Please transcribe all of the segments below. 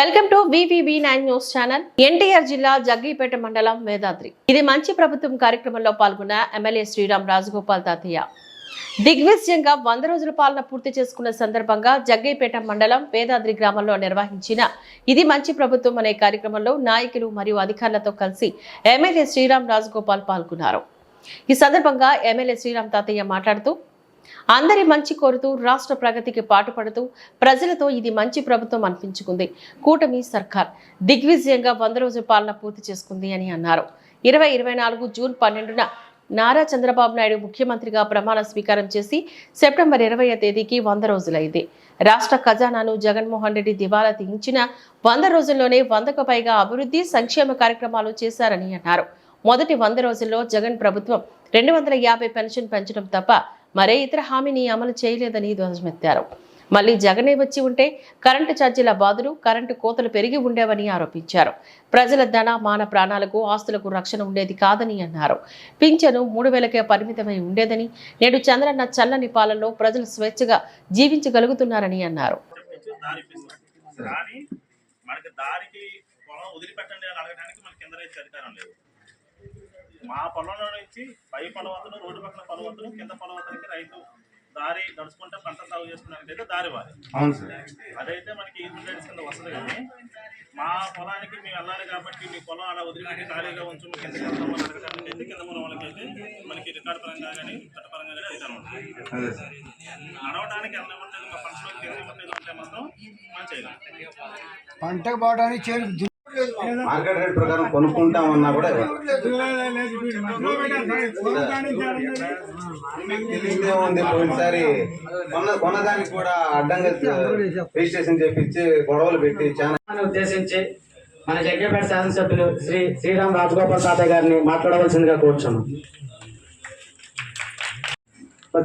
Welcome to VVB nine news channel. NTR జిల్లా జగ్గీపేట మండలం వేదాద్రి. ఇది మంచి ప్రభుత్వం కార్యక్రమంలో పాల్గొన్న ఎమ్మెల్యే శ్రీరామ్ రాజగోపాల్ తాతయ్య. దిగ్విజయంగా వంద రోజుల పాలన పూర్తి చేసుకున్న సందర్భంగా జగ్గైపేట మండలం వేదాద్రి గ్రామంలో నిర్వహించిన ఇది మంచి ప్రభుత్వం అనే కార్యక్రమంలో నాయకులు మరియు అధికారులతో కలిసి ఎమ్మెల్యే శ్రీరామ్ రాజగోపాల్ పాల్గొన్నారు. ఈ సందర్భంగా ఎమ్మెల్యే శ్రీరామ్ తాతయ్య మాట్లాడుతూ అందరి మంచి కోరుతూ రాష్ట్ర ప్రగతికి పాటుపడుతూ ప్రజలతో ఇది మంచి ప్రభుత్వం అనిపించుకుంది. కూటమి సర్కార్ దిగ్విజయంగా వంద రోజుల పాలన పూర్తి చేసుకుంది అని అన్నారు. ఇరవై ఇరవై నాలుగు జూన్ పన్నెండున నారా చంద్రబాబు నాయుడు ముఖ్యమంత్రిగా ప్రమాణ స్వీకారం చేసి సెప్టెంబర్ ఇరవై తేదీకి వంద రోజులైంది. రాష్ట్ర ఖజానాను జగన్మోహన్ రెడ్డి దివాలా తీయించిన వంద రోజుల్లోనే వందకు పైగా అభివృద్ధి సంక్షేమ కార్యక్రమాలు చేశారని అన్నారు. మొదటి వంద రోజుల్లో జగన్ ప్రభుత్వం రెండు వందల యాభై పెన్షన్ పెంచడం తప్ప మరే ఇతర హామీని అమలు చేయలేదని ధ్వజమెత్తారు మళ్ళీ జగనే వచ్చి ఉంటే కరెంటు ఛార్జీల బాధలు కరెంటు కోతలు పెరిగి ఉండేవని ఆరోపించారు. ప్రజల ధన మాన ప్రాణాలకు ఆస్తులకు రక్షణ ఉండేది కాదని అన్నారు. పింఛను మూడు వేలకే పరిమితమై ఉండేదని నేడు చంద్రన్న చల్లని పాలనలో ప్రజలు స్వేచ్ఛగా జీవించగలుగుతున్నారని అన్నారు. మనకి దారికి పొలం వదిలిపెట్టండి అని అడగడానికి మనకి కింద రైతు అధికారం లేదు. మా పొలంలో నుంచి పై పొలవతను రోడ్డు పక్కన పొలవతను కింద పొలవతనికి రైతు దారి నడుచుకుంటే పంట సాగు చేసుకున్నానికి అయితే దారి వారి. అదైతే మనకి రైట్స్ కింద వస్తుంది కానీ మా పొలానికి మేము వెళ్ళాలి కాబట్టి మీ పొలం అలా వదిలిపెట్టి ఖాళీగా ఉంచు మీ కిందకి వెళ్తామని అడగడానికి అయితే కింద మన వాళ్ళకైతే మనకి రికార్డు పరంగా కానీ చట్టపరంగా కానీ సార్. నడవడానికి వెళ్ళమంటే మా పంటలో తిరిగి ఉంటే మాత్రం మనం చేయలేం. పంటకు పోవడానికి మార్కెట్ రేట్ ప్రకారం కొనుక్కుంటామన్నా కూడా ఉంది పోయినసారి కొన్న కొన్నదానికి కూడా అడ్డంగా రిజిస్ట్రేషన్ చేపించి గొడవలు పెట్టి చాలా ఉద్దేశించి మన జగ్గపేట శాసనసభ్యులు శ్రీ శ్రీరామ్ రాజగోపాల్ తాతయ్య గారిని మాట్లాడవలసిందిగా కూర్చున్నాం.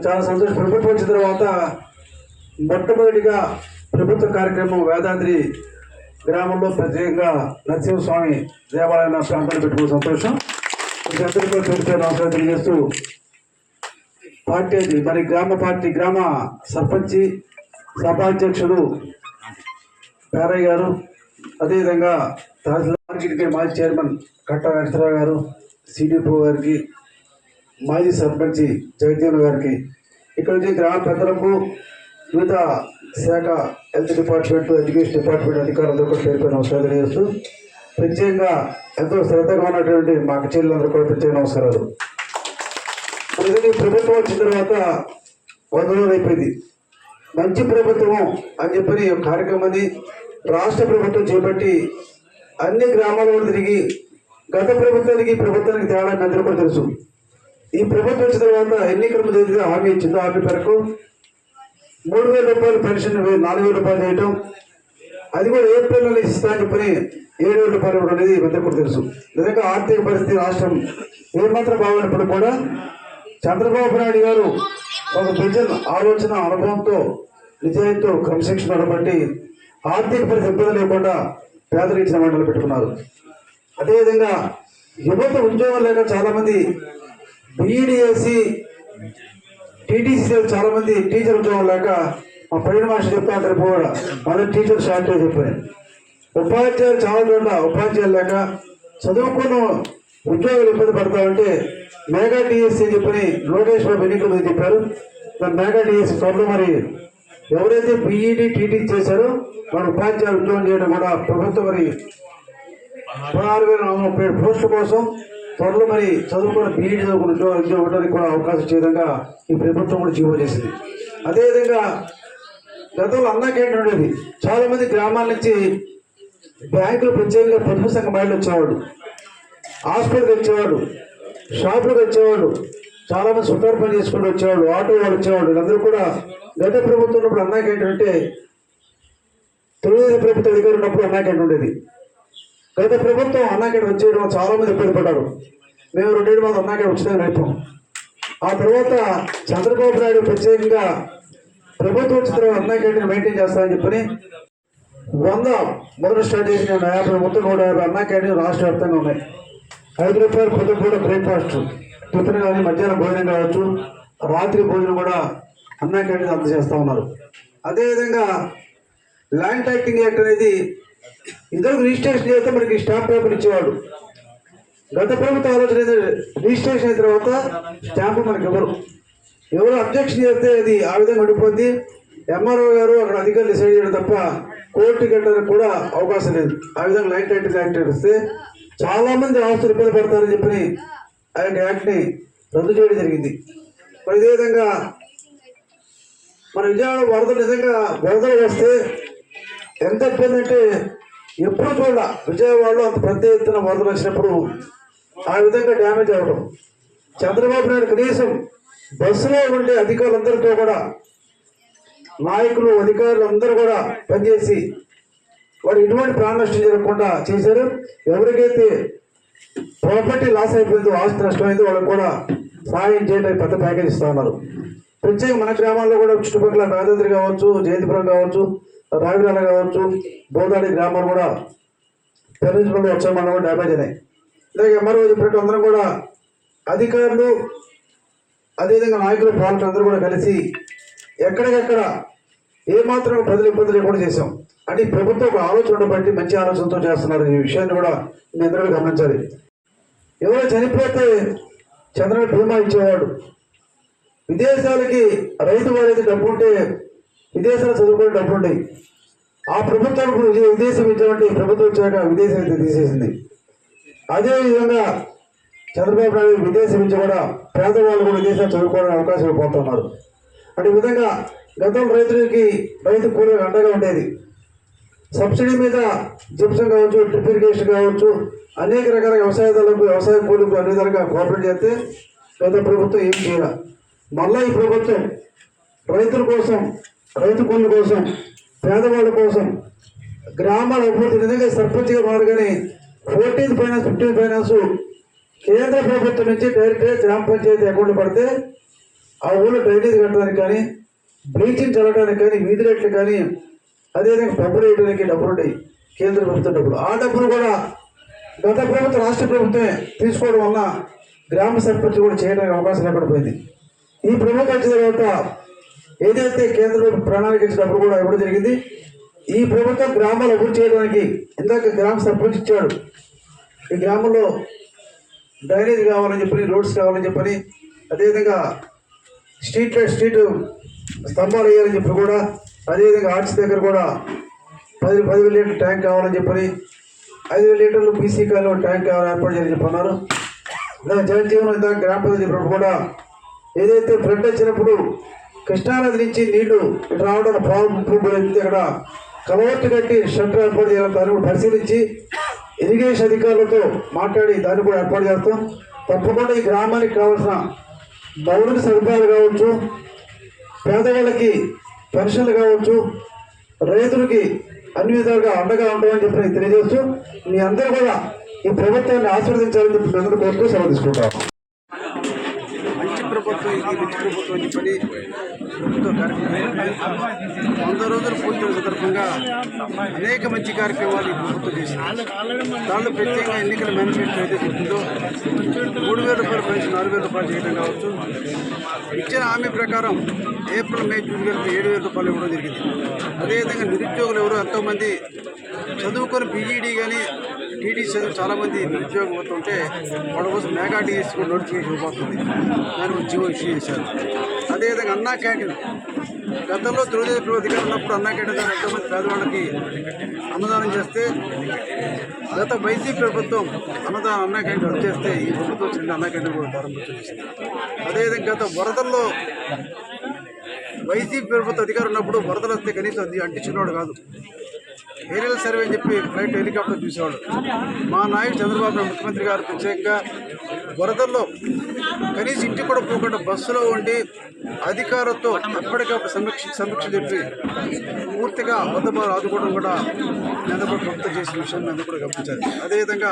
చాలా సంతోషం. ప్రభుత్వం వచ్చిన తర్వాత మొట్టమొదటిగా ప్రభుత్వ కార్యక్రమం వేదాద్రి గ్రామంలో ప్రత్యేకంగా నరసింహస్వామి దేవాలయం ప్రాంతాన్ని పెట్టుకున్న సంతోషం. అందరికీ పేరు పేరు నమస్కారం తెలియజేస్తూ పార్టీ మరి గ్రామ పార్టీ గ్రామ సర్పంచి సభాధ్యక్షుడు పేరయ్య గారు అదేవిధంగా తహసీల్దార్ మార్కెట్కి మాజీ చైర్మన్ కట్ట వెంకటరావు గారు సిడిపో గారికి మాజీ సర్పంచి జగదీవన్ గారికి. ఇక్కడ నుంచి గ్రామ పెద్దలకు వివిధ శాఖ హెల్త్ డిపార్ట్మెంట్ ఎడ్యుకేషన్ డిపార్ట్మెంట్ అధికారులతో కూడా పేరు నమస్కారం తెలియజేస్తూ ప్రత్యేకంగా ఎంతో శ్రద్ధగా ఉన్నటువంటి మా చెల్లెలందరూ కూడా ప్రత్యేక నమస్కారాలు. మరి ప్రభుత్వం వచ్చిన తర్వాత వంద రోజులు అయిపోయింది. మంచి ప్రభుత్వం అని చెప్పని ఈ కార్యక్రమాన్ని రాష్ట్ర ప్రభుత్వం చేపట్టి అన్ని గ్రామాలలో తిరిగి గత ప్రభుత్వానికి ప్రభుత్వానికి తేడా అందరూ కూడా తెలుసు. ఈ ప్రభుత్వం వచ్చిన తర్వాత ఎన్నికల ముందు హామీ ఇచ్చిందో హామీ మేరకు మూడు వేల రూపాయలు పెన్షన్ నాలుగు వేల రూపాయలు చేయటం అది కూడా ఏప్రిల్ నెల ఇస్తా అని చెప్పని ఏడు వేల రూపాయలు ఇవ్వడం అనేది మీ కూడా తెలుసు. నిజంగా ఆర్థిక పరిస్థితి రాష్ట్రం ఏమాత్రం బాగున్నప్పుడు కూడా చంద్రబాబు నాయుడు గారు ఒక ప్రజల ఆలోచన అనుభవంతో నిజాయితీతో క్రమశిక్షణ బట్టి ఆర్థిక పరిస్థితి ఇబ్బంది లేకుండా పేదలు ఇచ్చిన మండలి పెట్టుకున్నారు. అదేవిధంగా యువత ఉద్యోగం లేక చాలా మంది టీటీసీ చాలా మంది టీచర్ ఉద్యోగం లేక మా పైన మాస్టర్ చెప్తా ఉంటారు కూడా మన టీచర్ షార్టేజ్ చెప్పారు. ఉపాధ్యాయులు చాలా చోట్ల ఉపాధ్యాయులు లేక చదువుకున్న ఉద్యోగులు ఇబ్బంది పడతా ఉంటే మేఘా టీఎస్సీ చెప్పని లోకేష్ బాబు ఎన్నికలు మీద చెప్పారు. మరి మేఘా టీఎస్సీ త్వరలో మరి ఎవరైతే బీఈడి టీటీ చేశారో వారు ఉపాధ్యాయులు ఉద్యోగం చేయడం కూడా ప్రభుత్వం మరి పదహారు వేల నాలుగు ముప్పై ఏడు పోస్టుల కోసం త్వరలో మరి చదువుకున్న బీఈడి చదువుకున్న ఉద్యోగ ఉద్యోగం ఇవ్వడానికి కూడా అవకాశం ఇచ్చే విధంగా ఈ ప్రభుత్వం కూడా జీవో చేసింది. అదేవిధంగా గతంలో అన్నా ఉండేది? చాలా మంది గ్రామాల నుంచి బ్యాంకులు ప్రత్యేకంగా పొదుపు సంఘ మహిళలు వచ్చేవాడు హాస్పిటల్కి వచ్చేవాడు షాపులకు వచ్చేవాడు చాలా మంది సుతారు పని చేసుకుంటూ వచ్చేవాడు ఆటో వాళ్ళు వచ్చేవాడు వీళ్ళందరూ కూడా గత ప్రభుత్వం ఉన్నప్పుడు అన్నా తెలుగుదేశం ప్రభుత్వ అధికారులు ఉన్నప్పుడు అన్నా ఉండేది? గత ప్రభుత్వం అన్నాకేట వచ్చేయడం చాలా మంది ఇబ్బంది పడ్డారు. మేము రెండేళ్ళు మంది అన్నాకేట వచ్చిందని అయిపోం ఆ తర్వాత చంద్రబాబు నాయుడు ప్రత్యేకంగా ప్రభుత్వం వచ్చిన తర్వాత అన్నాకేటని మెయింటైన్ చేస్తామని చెప్పని వంద మొదటి స్టార్ట్ చేసిన యాభై మొత్తం నూట యాభై అన్నా రాష్ట్ర వ్యాప్తంగా ఉన్నాయి. ఐదు రూపాయలు పొద్దు కూడా బ్రేక్ఫాస్ట్ టిఫిన్ కానీ మధ్యాహ్నం భోజనం కావచ్చు రాత్రి భోజనం కూడా అన్నా క్యాంటీన్ అందజేస్తా ఉన్నారు. అదేవిధంగా ల్యాండ్ టైటింగ్ యాక్ట్ అనేది ఇద్దరు రిజిస్ట్రేషన్ చేస్తే మనకి స్టాంప్ పేపర్ ఇచ్చేవాడు. గత ప్రభుత్వ ఆలోచన రిజిస్ట్రేషన్ అయిన తర్వాత స్టాంపు మనకి ఇవ్వరు. ఎవరు అబ్జెక్షన్ చేస్తే అది ఆ విధంగా ఉండిపోద్ది. ఎంఆర్ఓ గారు అక్కడ అధికారులు డిసైడ్ చేయడం తప్ప కోర్టు కట్టడానికి కూడా అవకాశం లేదు. ఆ విధంగా లైన్ ట్వంటీ యాక్ట్ వస్తే చాలా మంది ఆస్తులు ఇబ్బంది పడతారని చెప్పి ఆ యొక్క యాక్ట్ని రద్దు చేయడం జరిగింది. మరి ఇదే విధంగా మన విజయవాడ వరదలు నిజంగా వరదలు వస్తే ఎంత ఇబ్బంది అంటే ఎప్పుడు చూడ విజయవాడలో అంత పెద్ద ఎత్తున వరదలు వచ్చినప్పుడు ఆ విధంగా డ్యామేజ్ అవ్వడం. చంద్రబాబు నాయుడు కనీసం బస్సులో ఉండే అధికారులందరితో కూడా నాయకులు అధికారులు అందరూ కూడా పనిచేసి వారు ఎటువంటి ప్రాణ నష్టం జరగకుండా చేశారు. ఎవరికైతే ప్రాపర్టీ లాస్ అయిపోయిందో ఆస్తి నష్టమైందో వాళ్ళకి కూడా సహాయం చేయడానికి పెద్ద ప్యాకేజ్ ఇస్తా ఉన్నారు. ప్రత్యేక మన గ్రామాల్లో కూడా చుట్టుపక్కల వేదాద్రి కావచ్చు జయంతిపురం కావచ్చు రావిరాల కావచ్చు బోదాడి గ్రామాలు కూడా పెరించుకుంటూ వచ్చాం మనం కూడా డ్యామేజ్ అయినాయి. ఇలాగే ఎంఆర్ఓ చెప్పినట్టు అందరం కూడా అధికారులు అదేవిధంగా నాయకులు పాలకులు అందరూ కూడా కలిసి ఎక్కడికెక్కడ ఏమాత్రం ప్రజలు ఇబ్బంది లేకుండా చేశాం. అంటే ప్రభుత్వం ఒక ఆలోచన బట్టి మంచి ఆలోచనతో చేస్తున్నారు. ఈ విషయాన్ని కూడా మీ అందరూ గమనించాలి. ఎవరో చనిపోతే చంద్రబాబు బీమా ఇచ్చేవాడు. విదేశాలకి రైతు వారైతే డబ్బు ఉంటే విదేశాలు చదువుకునే డబ్బు ఉండేవి ఆ ప్రభుత్వం విదేశం ఇచ్చినటువంటి ప్రభుత్వం వచ్చాక విదేశం అయితే తీసేసింది. అదేవిధంగా చంద్రబాబు నాయుడు విదేశం నుంచి కూడా పేదవాళ్ళు కూడా విదేశాలు చదువుకోవడానికి అవకాశం ఇవ్వబోతున్నారు అంటే విధంగా గతంలో రైతులకి రైతు కూలీ అండగా ఉండేది. సబ్సిడీ మీద జిప్సం కావచ్చు డ్రిప్ ఇరిగేషన్ కావచ్చు అనేక రకాల వ్యవసాయదారులకు వ్యవసాయ కూలీలకు అన్ని విధాలుగా కోఆపరేట్ చేస్తే గత ప్రభుత్వం ఏం చేయాలి? మళ్ళా ఈ ప్రభుత్వం రైతుల కోసం రైతు పనుల కోసం పేదవాళ్ళ కోసం గ్రామాల అభివృద్ధి నిజంగా సర్పంచ్గా మారు కానీ ఫోర్టీన్త్ ఫైనాన్స్ ఫిఫ్టీన్త్ ఫైనాన్స్ కేంద్ర ప్రభుత్వం నుంచి డైరెక్ట్గా గ్రామ పంచాయతీ అకౌంట్ పడితే ఆ ఊళ్ళో డ్రైనేజ్ కట్టడానికి కానీ బ్లీచింగ్ చల్లడానికి కానీ వీధి రేట్లు కానీ అదేవిధంగా డబ్బులు వేయడానికి డబ్బులు ఉంటాయి కేంద్ర ప్రభుత్వం డబ్బులు. ఆ డబ్బులు కూడా గత ప్రభుత్వం రాష్ట్ర ప్రభుత్వమే తీసుకోవడం వల్ల గ్రామ సర్పంచ్ కూడా చేయడానికి అవకాశం లేకుండా పోయింది ఈ ప్రభుత్వం వచ్చిన తర్వాత ఏదైతే కేంద్ర ప్రభుత్వం ప్రణాళిక ఇచ్చిన కూడా ఇవ్వడం జరిగింది ఈ ప్రభుత్వం గ్రామాలు అభివృద్ధి చేయడానికి ఇందాక గ్రామ సర్పంచ్ ఇచ్చాడు. ఈ గ్రామంలో డ్రైనేజ్ కావాలని చెప్పని రోడ్స్ కావాలని చెప్పని అదేవిధంగా స్ట్రీట్ లైట్ స్ట్రీట్ స్తంభాలు వేయాలని చెప్పి కూడా అదేవిధంగా ఆర్ట్స్ దగ్గర కూడా పది పదివేల లీటర్ ట్యాంక్ కావాలని చెప్పని ఐదు వేల లీటర్లు బీసీ కాలు ట్యాంక్ కావాలని ఏర్పాటు చేయాలని చెప్పి అన్నారు. ఇలా జనజీవనం ఇందాక గ్రామ ప్రజలు చెప్పినప్పుడు కూడా ఏదైతే ఫ్లడ్ వచ్చినప్పుడు కృష్ణానది నుంచి నీళ్ళు రావడం ఇక్కడ కలవట్టు కట్టి షట్టర్ ఏర్పాటు చేయాలని దాన్ని కూడా పరిశీలించి ఇరిగేషన్ అధికారులతో మాట్లాడి దాన్ని కూడా ఏర్పాటు చేస్తాం. తప్పకుండా ఈ గ్రామానికి కావాల్సిన మౌలిక సదుపాయాలు కావచ్చు పేదవాళ్ళకి పెన్షన్లు కావచ్చు రైతులకి అన్ని విధాలుగా అండగా ఉంటామని చెప్పి తెలియజేస్తూ మీ అందరూ కూడా ఈ ప్రభుత్వాన్ని ఆశీర్వదించాలని చెప్పి మీ అందరూ కోరుతూ సెలవు తీసుకుంటాం. ఇది మంచి ప్రభుత్వం అని చెప్పని ప్రభుత్వ కార్యక్రమం వంద రోజుల పూర్తి సందర్భంగా అనేక మంచి కార్యక్రమాలు ఈ ప్రభుత్వం చేసింది దానిలో ప్రత్యేకంగా ఎన్నికల మేనిఫెస్టో అయితే చెప్తుందో మూడు వేల రూపాయల పైన నాలుగు వేల రూపాయలు చేయడం కావచ్చు ఇచ్చిన హామీ ప్రకారం ఏప్రిల్ మే జూన్ కలిపి ఏడు వేల రూపాయలు ఇవ్వడం జరిగింది అదేవిధంగా నిరుద్యోగులు ఎవరు? ఎంతోమంది చదువుకొని బీఈడీ కానీ టీడీ చదువు చాలామంది నిరుద్యోగం అవుతుంటే వాళ్ళ కోసం మెగా టీడీసీ కూడా నోటిఫికేషన్ ఇవ్వబోతుంది. దాని గురించి జీవో ఇష్యూ చేశారు. అదేవిధంగా అన్నా క్యాంటీన్. గతంలో తెలుగుదేశం ప్రభుత్వం ఉన్నప్పుడు అన్నా క్యాంటీన్ ద్వారా ఎంతోమంది పేదవాళ్ళకి అన్నదానం చేస్తే గత వైసీపీ ప్రభుత్వం అన్నదానం అన్నా క్యాంటీన్ రద్దు చేస్తే ఈ ప్రభుత్వం వచ్చిన అన్నా క్యాంటీన్ కూడా ప్రారంభించింది అదేవిధంగా గత వరదల్లో వైసీపీ ప్రభుత్వం అధికారం ఉన్నప్పుడు వరదలు వస్తే కనీసం అది అంటించినవాడు కాదు. ఏరియల్ సర్వే అని చెప్పి ఫ్లైట్ హెలికాప్టర్ చూసేవాళ్ళు. మా నాయకుడు చంద్రబాబు నాయుడు ముఖ్యమంత్రి గారు ప్రత్యేకంగా వరదల్లో కనీసం ఇంటికి కూడా పోకుండా బస్సులో ఉండి అధికారులతో ఎప్పటికప్పుడు సమీక్ష సమీక్ష చెప్పి పూర్తిగా వద్దబారు ఆదుకోవడం కూడా నేను కూడా ప్రభుత్వం చేసిన విషయం నేను కూడా గమనించాలి అదేవిధంగా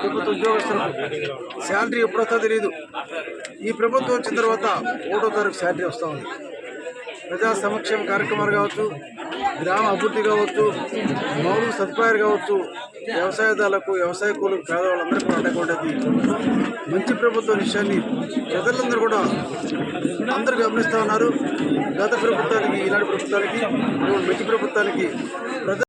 ప్రభుత్వ ఉద్యోగస్తులకు శాలరీ ఎప్పుడొస్తా తెలియదు ఈ ప్రభుత్వం వచ్చిన తర్వాత ఒకటో తారీఖు శాలరీ వస్తూ ఉంది. ప్రజా సంక్షేమ కార్యక్రమాలు కావచ్చు గ్రామ అభివృద్ధి కావచ్చు మౌలిక సదుపాయాలు కావచ్చు వ్యవసాయదారులకు వ్యవసాయ కూలకు పేదవాళ్ళందరికీ కూడా మంచి ప్రభుత్వ విషయాన్ని ప్రజలందరూ కూడా అందరూ గమనిస్తూ ఉన్నారు. గత ప్రభుత్వానికి ఈనాటి ప్రభుత్వానికి మంచి ప్రభుత్వానికి ప్రజ